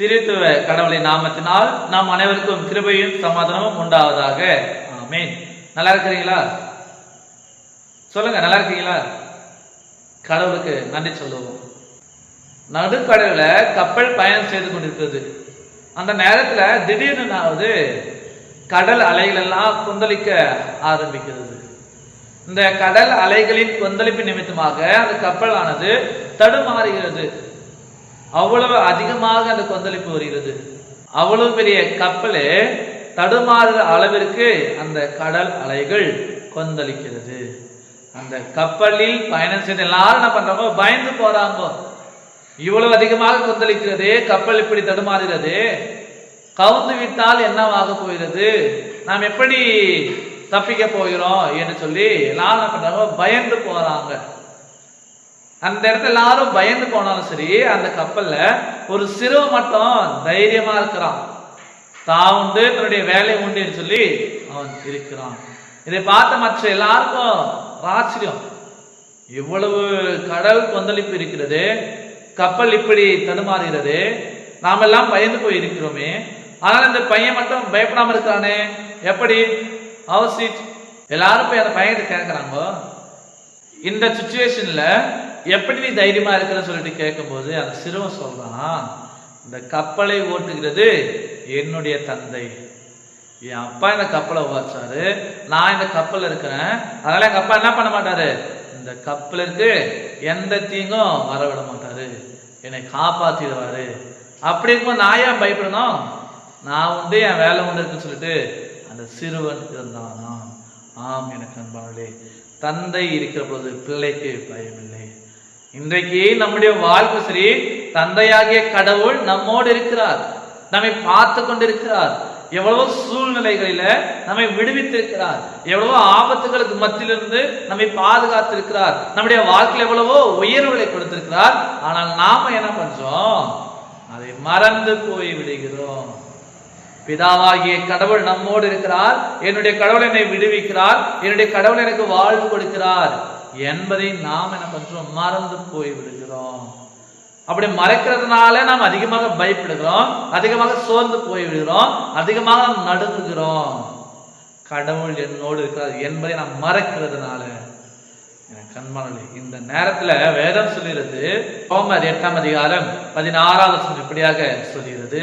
திருத்துவ கடவுளின் நாமத்தினால் நாம் அனைவருக்கும் கிருபையும் சமாதானமும் உண்டாவதாக. மீன் நல்லா இருக்கிறீங்களா? சொல்லுங்க நல்லா இருக்கீங்களா? கடவுளுக்கு நன்றி சொல்லுவோம். நடுக்கடலில் கப்பல் பயணம் செய்து கொண்டிருக்கிறது. அந்த நேரத்துல திடீர்னு கடல் அலைகள் எல்லாம் கொந்தளிக்க ஆரம்பிக்கிறது. இந்த கடல் அலைகளின் கொந்தளிப்பு நிமித்தமாக அந்த கப்பலானது தடுமாறுகிறது. அவ்வளவு அதிகமாக அந்த கொந்தளிப்பு வருகிறது. அவ்வளவு பெரிய கப்பலே தடுமாறுகிற அளவிற்கு அந்த கடல் அலைகள் கொந்தளிக்கிறது. அந்த கப்பலில் பயணம் செய்த எல்லாரும் என்ன பண்றாங்க? பயந்து போறாங்க. இவ்வளவு அதிகமாக கொந்தளிக்கிறது. கப்பல் இப்படி தடுமாறுகிறது. கவுந்து விட்டால் என்னவாக போகிறது? நாம் எப்படி தப்பிக்க போகிறோம்? என்று சொல்லி எல்லாரும் என்ன பண்றாங்க? பயந்து போறாங்க. அந்த இடத்துல எல்லாரும் பயந்து போனாலும் சரி அந்த கப்பல்ல ஒரு சிறுவ மட்டும் தைரியமா இருக்கிறான். தான் உண்டு தன்னுடைய வேலை உண்டுன்னு சொல்லி அவன் இருக்கிறான். இதை பார்த்த மற்ற எல்லாருக்கும் ஆச்சரியம். இவ்வளவு கடல் கொந்தளிப்பு இருக்கிறது கப்பல் இப்படி தடுமாறுகிறது நாம் எல்லாம் பயந்து போய் இருக்கிறோமே. ஆனால் இந்த பையன் மட்டும் பயப்படாம இருக்கிறானே. எப்படி? அவசியம். எல்லாரும் போய் அந்த பையனை கேட்குறாங்க இந்த சுச்சுவேஷன்ல எப்படி நீ தைரியமா இருக்கிறன்னு சொல்லிட்டு கேட்கும்போது அந்த சிறுவன் சொல்றான் இந்த கப்பலை ஓட்டுகிறது என்னுடைய தந்தை. என் அப்பா இந்த கப்பலை ஓச்சாரு நான் இந்த கப்பல் இருக்கிறேன். அதனால எங்க அப்பா என்ன பண்ண மாட்டாரு? இந்த கப்பலுக்கு எந்த தீங்கும் வர விட மாட்டாரு. என்னை காப்பாத்திடுவாரு. அப்படி இருக்கும்போது நான் ஏன் பயப்படணும்? நான் உண்டு என் வேலை உண்டு இருக்குன்னு சொல்லிட்டு அந்த சிறுவன் இருந்தானா ஆம் எனக்கு அன்பானே தந்தை இருக்கிற பொழுது பிள்ளைக்கு பயமில்லை. இன்றைக்கு நம்முடைய வாழ்வு சரி தந்தையாகிய கடவுள் நம்மோடு இருக்கிறார். நம்மை பார்த்து கொண்டிருக்கிறார். எவ்வளவோ சூழ்நிலைகளில நம்மை விடுவித்திருக்கிறார். எவ்வளவோ ஆபத்துகளுக்கு மத்தியிலிருந்து நம்மை பாதுகாத்திருக்கிறார். நம்முடைய வாழ்க்கையில் எவ்வளவோ உயர்வுகளை கொடுத்திருக்கிறார். ஆனால் நாம என்ன பண்றோம்? அதை மறந்து போய் விடுகிறோம். பிதாவாகிய கடவுள் நம்மோடு இருக்கிறார். என்னுடைய கடவுள் என்னை விடுவிக்கிறார். என்னுடைய கடவுள் எனக்கு வாழ்வு கொடுக்கிறார். என்பதை நாம் என்ன பண்றோம்? மறந்து போய் விடுகிறோம் அப்படி மறைக்கிறதுனால நாம் அதிகமாக பயப்படுகிறோம் அதிகமாக சோர்ந்து போய் விடுகிறோம் அதிகமாக நாம் நடுங்குகிறோம். கடவுள் என்னோடு இருக்கிறார் என்பதை நாம் மறைக்கிறதுனால. எனக்கு கண்மணி இந்த நேரத்துல வேதம் சொல்லுகிறது கோமர் எட்டாம் அதிகாரம் பதினாறாவது வசனம் இப்படியாக சொல்கிறது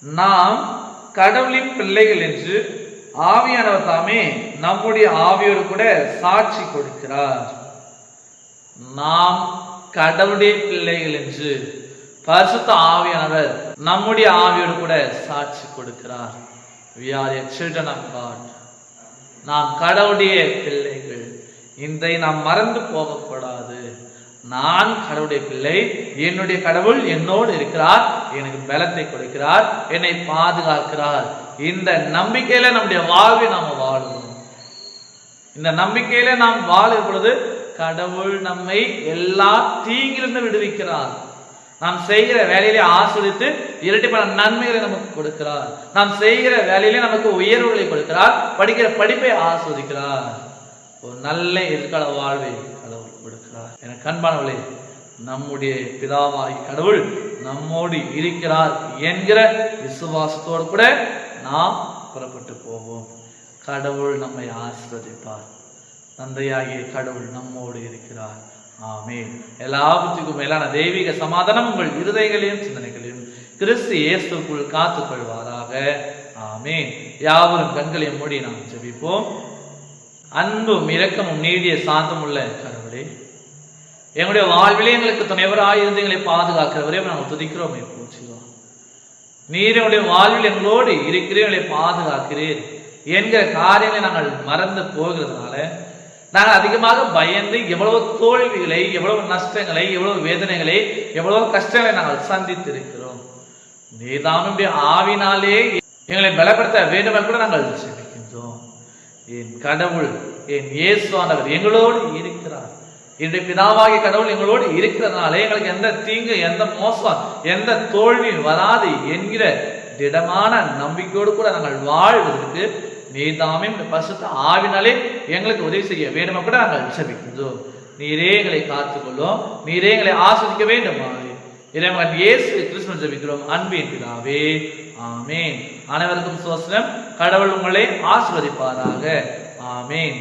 நாம் கடவுளின் பிள்ளைகள் என்று ஆவியானவர் தாமே நம்முடைய ஆவியோடு கூட சாட்சி கொடுக்கிறார். நாம் கடவுளுடைய பிள்ளைகள் என்று பரிசுத்த ஆவியானவர் நம்முடைய ஆவியோடு கூட சாட்சி கொடுக்கிறார். We are a children of God நாம் கடவுளுடைய பிள்ளைகள். இதை நாம் மறந்து போகக்கூடாது. நான் கடவுளுடைய பிள்ளை என்னுடைய கடவுள் என்னோடு இருக்கிறார் எனக்கு பலத்தை கொடுக்கிறார் என்னை பாதுகாக்கிறார். இந்த நம்பிக்கையில நம்முடைய வாழ்வை நாம் வாழணும் இந்த நம்பிக்கையில நாம் வாழும் பொழுது கடவுள் நம்மை எல்லா தீங்கிலிருந்து விடுவிக்கிறார். நாம் செய்கிற வேலையிலே ஆஸ்வதித்து இரட்டிப்பான நன்மைகளை நமக்கு கொடுக்கிறார். நாம் செய்கிற வேலையிலே நமக்கு உயர்வுகளை கொடுக்கிறார். படிக்கிற படிப்பை ஆஸ்வதிக்கிறார். ஒரு நல்ல எதிர்கால வாழ்வை கடவுள் கொடுக்கிறார். என கண்பானவளே நம்முடைய பிதாவாகி கடவுள் நம்மோடு இருக்கிறார் என்கிற விசுவாசத்தோடு கூட நாம் புறப்பட்டு போவோம். கடவுள் நம்மை ஆசிர்வதிப்பார். தந்தையாகிய கடவுள் நம்மோடு இருக்கிறார். ஆமே எல்லாவற்றுக்கும் மேலான தெய்வீக சமாதானம் உங்கள் இருதயங்களையும் சிந்தனைகளையும் கிறிஸ்து இயேசுக்குள் காத்துக் கொள்வாராக ஆமே யாவரும் கண்களையும் மூடி நாம் ஜெபிப்போம். அன்பும் இரக்கமும் நீடிய சாந்தம் உள்ள கடவுளே எங்களுடைய வாழ்விலே எங்களுக்கு துணைவராக இருந்து எங்களை பாதுகாக்கிறவரே நாங்கள் துதிக்கிறோம். பூச்சிக்கிறோம் நீர் எங்களுடைய வாழ்வில் எங்களோடு இருக்கிறீர் எங்களை பாதுகாக்கிறீர் என்கிற காரியங்களை நாங்கள் மறந்து போகிறதுனால நாங்கள் அதிகமாக பயந்து எவ்வளவு தோல்விகளை எவ்வளவு நஷ்டங்களை எவ்வளவு வேதனைகளை எவ்வளவு கஷ்டங்களை நாங்கள் சந்தித்திருக்கிறோம். நீதானுடைய ஆவினாலே எங்களை பலப்படுத்த வேண்டும் கூட நாங்கள் செபிக்கின்றோம். என் கடவுள் என் இயேசுவானவர் எங்களோடு இருக்கிறார். என்னுடைய பிதாவாகிய கடவுள் எங்களோடு இருக்கிறதுனால எங்களுக்கு எந்த தீங்கு எந்த மோசம் எந்த தோல்வி வராது என்கிற திடமான நம்பிக்கையோடு கூட நாங்கள் வாழ்வதற்கு நீதாமே இந்த பசுத்த ஆவினாலே எங்களுக்கு உதவி செய்ய வேண்டுமா கூட நாங்கள் ஜெபிக்கின்றோம் நீரே எங்களை காத்துக்கொள்ளும். நீரே எங்களை ஆஸ்வதிக்க வேண்டுமா இறைமகன் இயேசு கிறிஸ்துவ ஜபிக்கிறோம். அன்பின் பிதாவே ஆமேன். அனைவருக்கும் சோசனம் கடவுள் உங்களை ஆசிர்வதிப்பாராக. ஆமேன்.